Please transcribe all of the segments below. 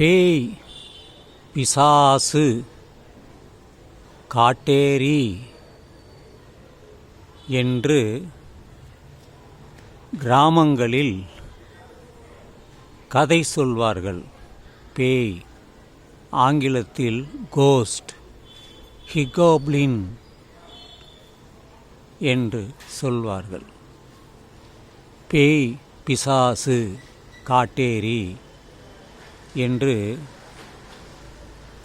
பேய் பிசாசு காட்டேரி என்று கிராமங்களில் கதை சொல்வார்கள். பேய் ஆங்கிலத்தில் கோஸ்ட் ஹிகோப்ளின் என்று சொல்வார்கள். பேய் பிசாசு காட்டேரி என்று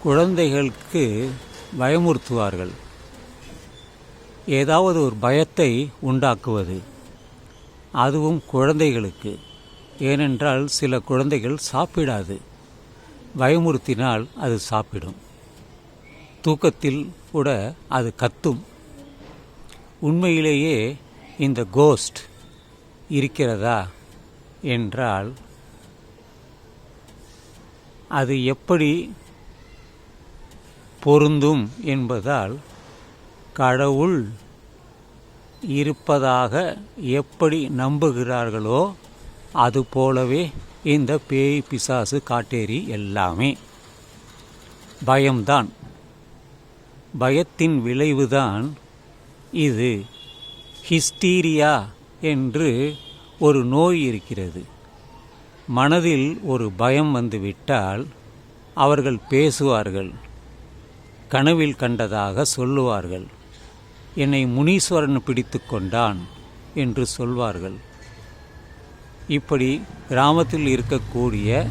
குழந்தைகளுக்கு பயமுறுத்துவார்கள். ஏதாவது ஒரு பயத்தை உண்டாக்குவது அதுவும் குழந்தைகளுக்கு. ஏனென்றால் சில குழந்தைகள் சாப்பிடாது. பயமுறுத்தினால் அது சாப்பிடும். தூக்கத்தில் கூட அது கத்தும். உண்மையிலேயே இந்த கோஸ்ட் இருக்கிறதா? என்றால் அது எப்படி பொருந்தும் என்பதால் கடவுள் இருப்பதாக எப்படி நம்புகிறார்களோ அதுபோலவே இந்த பேய் பிசாசு காட்டேரி எல்லாமே. பயம்தான். பயத்தின் விளைவுதான் இது ஹிஸ்டீரியா என்று ஒரு நோய் இருக்கிறது. மனதில் ஒரு பயம் வந்துவிட்டால் அவர்கள் பேசுவார்கள். கனவில் கண்டதாக சொல்லுவார்கள். என்னை முனீஸ்வரன் பிடித்து கொண்டான் என்று சொல்வார்கள். இப்படி கிராமத்தில் இருக்கக்கூடிய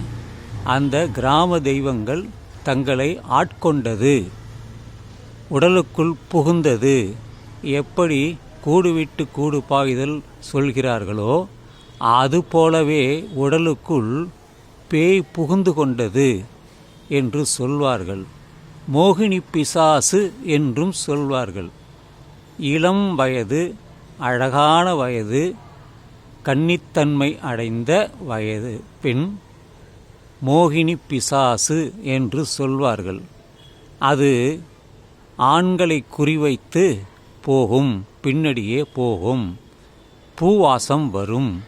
அந்த கிராம தெய்வங்கள் தங்களை ஆட்கொண்டது. உடலுக்குள் புகுந்தது. எப்படி கூடுவிட்டு கூடு பாய்தல் சொல்கிறார்களோ அதுபோலவே உடலுக்குள் பேய் புகுந்து கொண்டது என்று சொல்வார்கள். மோகினி பிசாசு என்றும் சொல்வார்கள். இளம் வயது அழகான வயது கன்னித்தன்மை அடைந்த வயது பெண் மோகினி பிசாசு என்று சொல்வார்கள். அது ஆண்களை குறிவைத்து போகும் பின்னடியே போகும் பூவாசம் வரும்.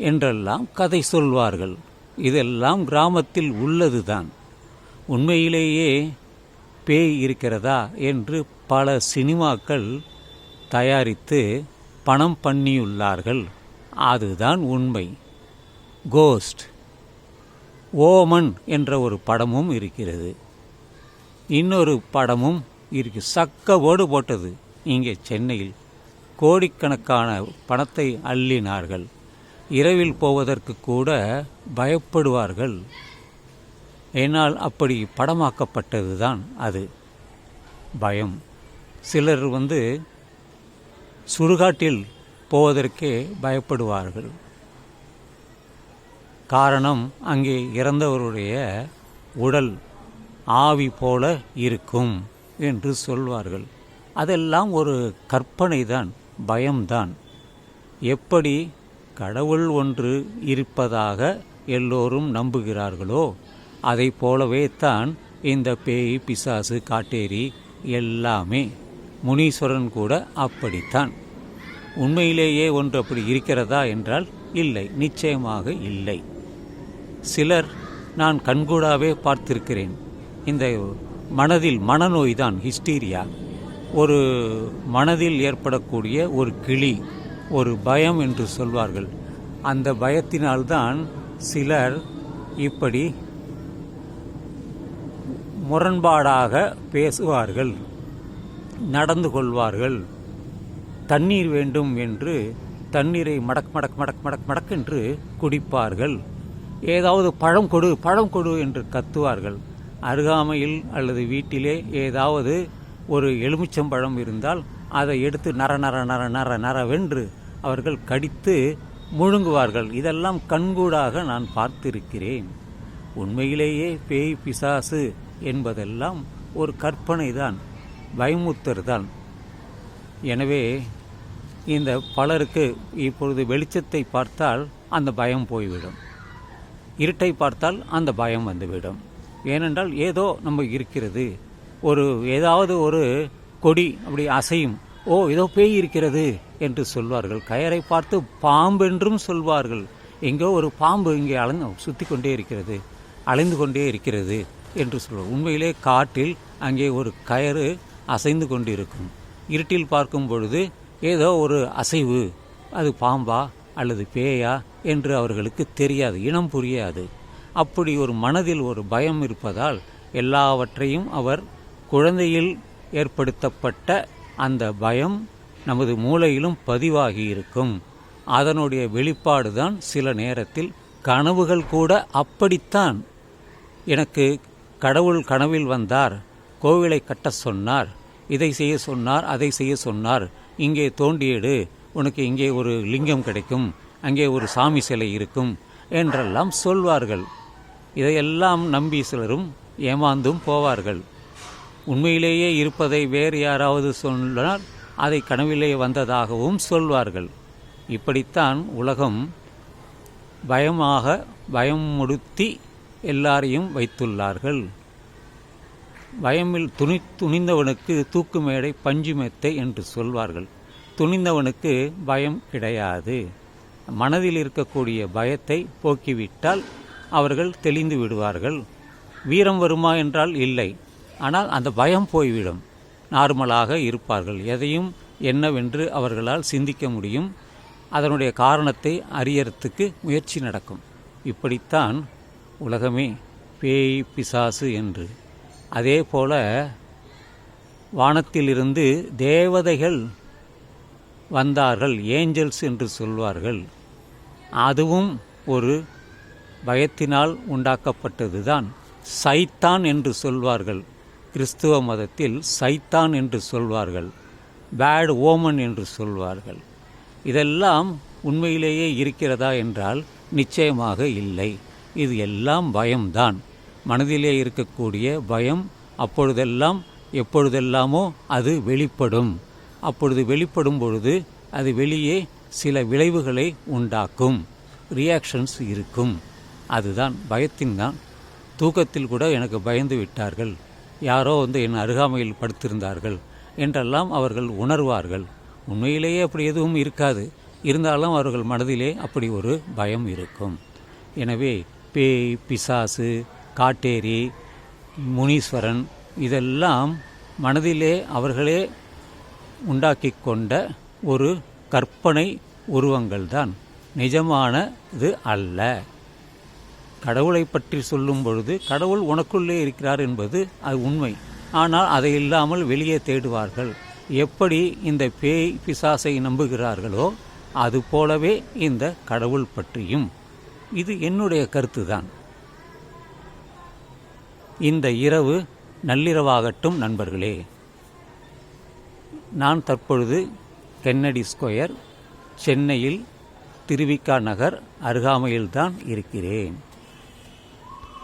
என்றெல்லாம் கதை சொல்வார்கள். இதெல்லாம் கிராமத்தில் உள்ளதுதான். உண்மையிலேயே பேய் இருக்கிறதா என்று பல சினிமாக்கள் தயாரித்து பணம் பண்ணியுள்ளார்கள். அதுதான் உண்மை. கோஸ்ட். ஓமன் என்ற ஒரு படமும் இருக்கிறது. இன்னொரு படமும் இருக்கு. சக்கவோடு போட்டது. இங்கே சென்னையில் கோடிக்கணக்கான பணத்தை அள்ளினார்கள். இரவில் போவதற்கு கூட பயப்படுவார்கள். என்னால் அப்படி படமாக்கப்பட்டது தான் அது. பயம். சிலர் வந்து சுடுகாட்டில் போவதற்கே பயப்படுவார்கள். காரணம் அங்கே இறந்தவருடைய உடல் ஆவி போல இருக்கும் என்று சொல்வார்கள். அதெல்லாம் ஒரு கற்பனை தான் பயம்தான். எப்படி கடவுள் ஒன்று இருப்பதாக எல்லோரும் நம்புகிறார்களோ? அதை போலவே தான் இந்த பேய் பிசாசு காட்டேரி எல்லாமே. முனீஸ்வரன் கூட அப்படித்தான். உண்மையிலேயே ஒன்று அப்படி இருக்கிறதா என்றால் இல்லை நிச்சயமாக இல்லை. சிலர் நான் கண்கூடாவே பார்த்திருக்கிறேன். இந்த மனதில் மனநோய் தான் ஹிஸ்டீரியா. ஒரு மனதில் ஏற்படக்கூடிய ஒரு கிளி ஒரு பயம் என்று சொல்வார்கள். அந்த பயத்தினால்தான் சிலர் இப்படி முரண்பாடாக பேசுவார்கள் நடந்து கொள்வார்கள். தண்ணீர் வேண்டும் என்று தண்ணீரை மடக் மடக் மடக் மடக் மடக் என்று குடிப்பார்கள். ஏதாவது பழம் கொடு பழம் கொடு என்று கத்துவார்கள். அருகாமையில் அல்லது வீட்டிலே ஏதாவது ஒரு எலுமிச்சம்பழம் இருந்தால் அதை எடுத்து நர நர நர நர நரவென்று அவர்கள் கடித்து முழுங்குவார்கள். இதெல்லாம் கண்கூடாக நான் பார்த்திருக்கிறேன். உண்மையிலேயே பேய் பிசாசு என்பதெல்லாம் ஒரு கற்பனை தான் பயமுத்தர் தான் எனவே இந்த பலருக்கு இப்பொழுது வெளிச்சத்தை பார்த்தால் அந்த பயம் போய்விடும். இருட்டை பார்த்தால் அந்த பயம் வந்துவிடும். ஏனென்றால் ஏதோ நம்ம இருக்கிறது. ஒரு ஏதாவது ஒரு கொடி அப்படி அசையும். ஓ ஏதோ பேய் இருக்கிறது என்று சொல்வார்கள். கயரை பார்த்து பாம்பென்றும் சொல்வார்கள். எங்கோ ஒரு பாம்பு இங்கே அளந்து சுற்றி கொண்டே இருக்கிறது அலைந்து கொண்டே இருக்கிறது என்று சொல்வார். உண்மையிலே காட்டில் அங்கே ஒரு கயறு அசைந்து கொண்டிருக்கும். இருட்டில் பார்க்கும் பொழுது ஏதோ ஒரு அசைவு. அது பாம்பா அல்லது பேயா என்று அவர்களுக்கு தெரியாது இனம் புரியாது. அப்படி ஒரு மனதில் ஒரு பயம் இருப்பதால் எல்லாவற்றையும் அவர் குழந்தையில் ஏற்படுத்தப்பட்ட அந்த பயம் நமது மூளையிலும் பதிவாகி இருக்கும். அதனுடைய வெளிப்பாடு தான் சில நேரத்தில் கனவுகள் கூட அப்படித்தான். எனக்கு கடவுள் கனவில் வந்தார் கோவிலை கட்ட சொன்னார் இதை செய்ய சொன்னார் அதை செய்ய சொன்னார். இங்கே தோண்டியெடு உனக்கு இங்கே ஒரு லிங்கம் கிடைக்கும் அங்கே ஒரு சாமி சிலை இருக்கும் என்றெல்லாம் சொல்வார்கள். இதையெல்லாம் நம்பி சிலரும் ஏமாந்தும் போவார்கள். உண்மையிலேயே இருப்பதை வேறு யாராவது சொன்னால் அதை கனவிலே வந்ததாகவும் சொல்வார்கள். இப்படித்தான் உலகம் பயமாக பயமுடுத்தி எல்லாரையும் வைத்துள்ளார்கள். பயமில் துணி துணிந்தவனுக்கு தூக்கு மேடை பஞ்சு மெத்தை என்று சொல்வார்கள். துணிந்தவனுக்கு பயம் கிடையாது. மனதில் இருக்கக்கூடிய பயத்தை போக்கிவிட்டால் அவர்கள் தெளிந்து விடுவார்கள். வீரம் வருமா என்றால் இல்லை. ஆனால் அந்த பயம் போய்விடும். நார்மலாக இருப்பார்கள். எதையும் என்னவென்று அவர்களால் சிந்திக்க முடியும். அதனுடைய காரணத்தை அறியறதுக்கு முயற்சி நடக்கும். இப்படித்தான் உலகமே பேய் பிசாசு என்று. அதே போல வானத்திலிருந்து தேவதைகள் வந்தார்கள். ஏஞ்சல்ஸ் என்று சொல்வார்கள். அதுவும் ஒரு பயத்தினால் உண்டாக்கப்பட்டதுதான். சைத்தான் என்று சொல்வார்கள். கிறிஸ்துவ மதத்தில் சைத்தான் என்று சொல்வார்கள் பேட் ஓமன் என்று சொல்வார்கள். இதெல்லாம் உண்மையிலேயே இருக்கிறதா என்றால் நிச்சயமாக இல்லை. இது எல்லாம் பயம்தான். மனதிலே இருக்கக்கூடிய பயம் அப்பொழுதெல்லாம் எப்பொழுதெல்லாமோ அது வெளிப்படும். அப்பொழுது வெளிப்படும் பொழுது அது வெளியே சில விளைவுகளை உண்டாக்கும். ரியாக்ஷன்ஸ் இருக்கும். அதுதான் பயத்தின் தான். தூக்கத்தில் கூட எனக்கு பயந்து விட்டார்கள். யாரோ வந்து என் அருகாமையில் படுத்திருந்தார்கள் என்றெல்லாம் அவர்கள் உணர்வார்கள். உண்மையிலேயே அப்படி எதுவும் இருக்காது. இருந்தாலும் அவர்கள் மனதிலே அப்படி ஒரு பயம் இருக்கும். எனவே பேய் பிசாசு காட்டேரி முனீஸ்வரன் இதெல்லாம் மனதிலே அவர்களே உண்டாக்கி கொண்ட ஒரு கற்பனை உருவங்கள்தான். நிஜமானது அல்ல. கடவுளை பற்றி சொல்லும் பொழுது கடவுள் உனக்குள்ளே இருக்கிறார் என்பது அது உண்மை. ஆனால் அதை இல்லாமல் வெளியே தேடுவார்கள். எப்படி இந்த பேய் பிசாசை நம்புகிறார்களோ அது போலவே இந்த கடவுள் பற்றியும். இது என்னுடைய கருத்துதான். இந்த இரவு நள்ளிரவாகட்டும் நண்பர்களே. நான் தற்பொழுது கென்னடி ஸ்கொயர் சென்னையில் திருவிக்கா நகர் அருகாமையில்தான் இருக்கிறேன்.